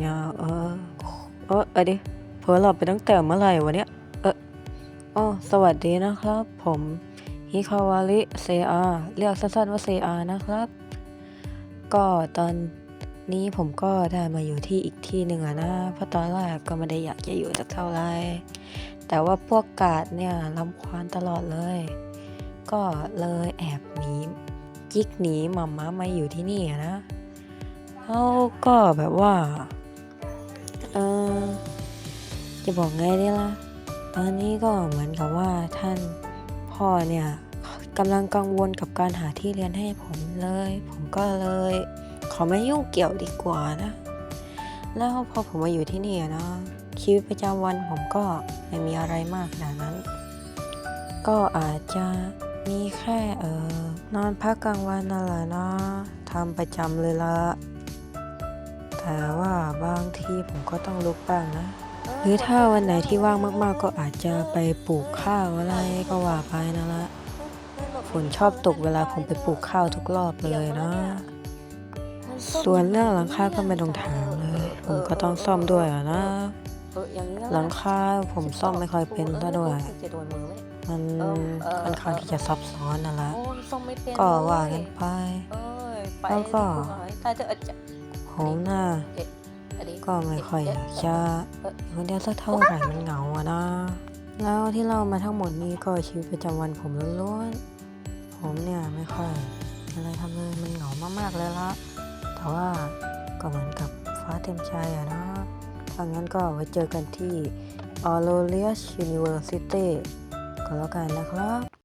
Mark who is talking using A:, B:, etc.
A: เนี่ยเออเออเออดิเผลอหลับไปตั้งแต่เมื่อไหร่วะเนี่ยเอออ๋อสวัสดีนะครับ ผมฮิคาวาริเซอาเรียกสั้นๆว่าเซอานะครับ ก็ตอนนี้ผมก็ได้มาอยู่ที่อีกที่หนึ่งอะนะ เพราะตอนแรกก็ไม่ได้อยากจะอยู่สักเท่าไหร่แต่ว่าพวกกาดเนี่ยรำควานตลอดเลย ก็เลยแอบหนีจิกหนีมาม้ามาอยู่ที่นี่นะแล้วก็แบบว่า จะบอกไงดีล่ะ ตอนนี้ก็เหมือนกับว่าท่านพ่อเนี่ยกำลังกังวลกับการหาที่เรียนให้ผมเลย ผมก็เลย ขอไม่ยุ่งเกี่ยวดีกว่านะ แล้วพอผมมาอยู่ที่นี่อะนะชีวิตประจำวันผมก็ไม่มีอะไรมากขนาดนั้น ก็อาจจะมีแค่เออนอนพักกลางวันนั่นแหละนะทำประจำเลยละแต่ว่าบางทีผมก็ต้องลุกบ้างนะ หรือถ้าวันไหนที่ว่างมาก ๆ ก็อาจจะไปปลูกข้าวอะไรก็ว่าไปนะละฝนชอบตกเวลาผมไปปลูกข้าวทุกรอบเลยนะ ส่วนเรื่องหลังคาก็ไม่ต้องถามเลย ผมก็ต้องซ่อมด้วยอะนะ หลังคาผมซ่อมไม่ค่อยเป็นซะด้วย
B: มั
A: นค่อนข้างที่จะซับซ้อนนะละ
B: โอ้ซ่อมไม่เป็น
A: ก็ว่ากันไปแล้วก็ผมน่ะ ก็ไม่ค่อยอยากจะอยู่คนเดียวสักเท่าไหร่มันเหงาอะนะ แล้วที่เล่ามาทั้งหมดนี้ก็ชีวิตประจำวันผมล้วนๆผมเนี่ยไม่ค่อยอะไรทำเลยมันเหงามากๆเลยละแต่ว่าก็เหมือนกับฟ้าเต็มใจอะนะถ้างั้นก็ไว้เจอกันที่ a u r o l i u s University ก็แล้วกันนะครับ